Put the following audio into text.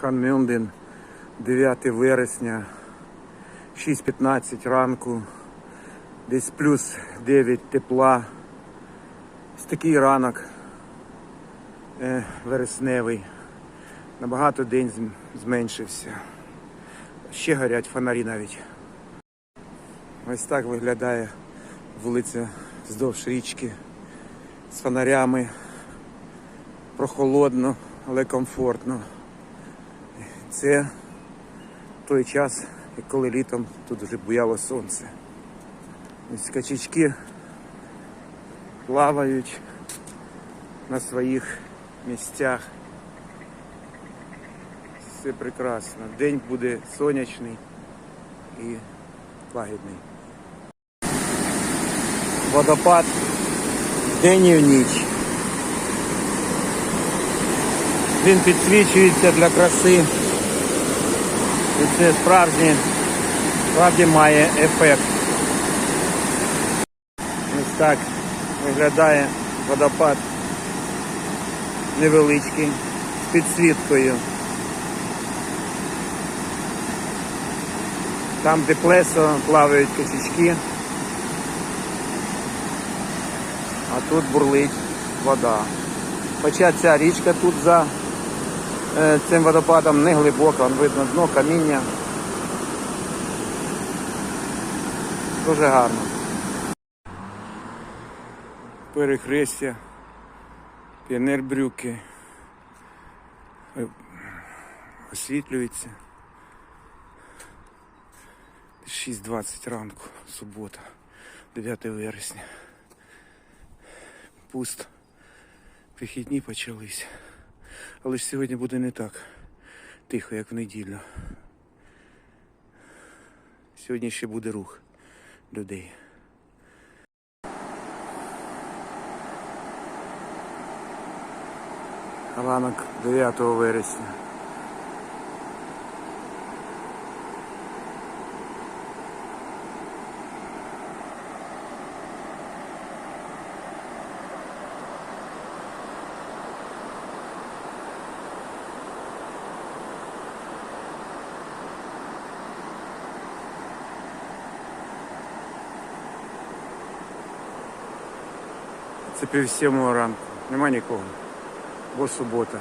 Ханмюндин, 9 вересня, 6.15 ранку, десь плюс 9 тепла. Ось такий ранок е, вересневий. Набагато день зменшився. Ще горять фонарі навіть. Ось так виглядає вулиця вздовж річки з фонарями. Прохолодно, але комфортно. Це той час, коли літом тут вже буяло сонце. Ось качечки плавають на своїх місцях. Все прекрасно. День буде сонячний і лагідний. Водопад день і в ніч. Він підсвічується для краси. І це справді, справді має ефект. Ось так виглядає водопад невеличкий з підсвіткою. Там, де плесо плавають косячки, а тут бурлить вода. Хоча ця річка тут за цим водопадом не глибока, вон видно дно, каміння. Дуже гарно. Перехрестя, піонербрюки е, освітлюється. 6.20 ранку, субота, 9 вересня. Пусто. Вихідні почались. Але ж сьогодні буде не так тихо, як в неділю. Сьогодні ще буде рух людей. Ранок 9 вересня. Це пів сьомого ранку. Нема нікого. Бо субота.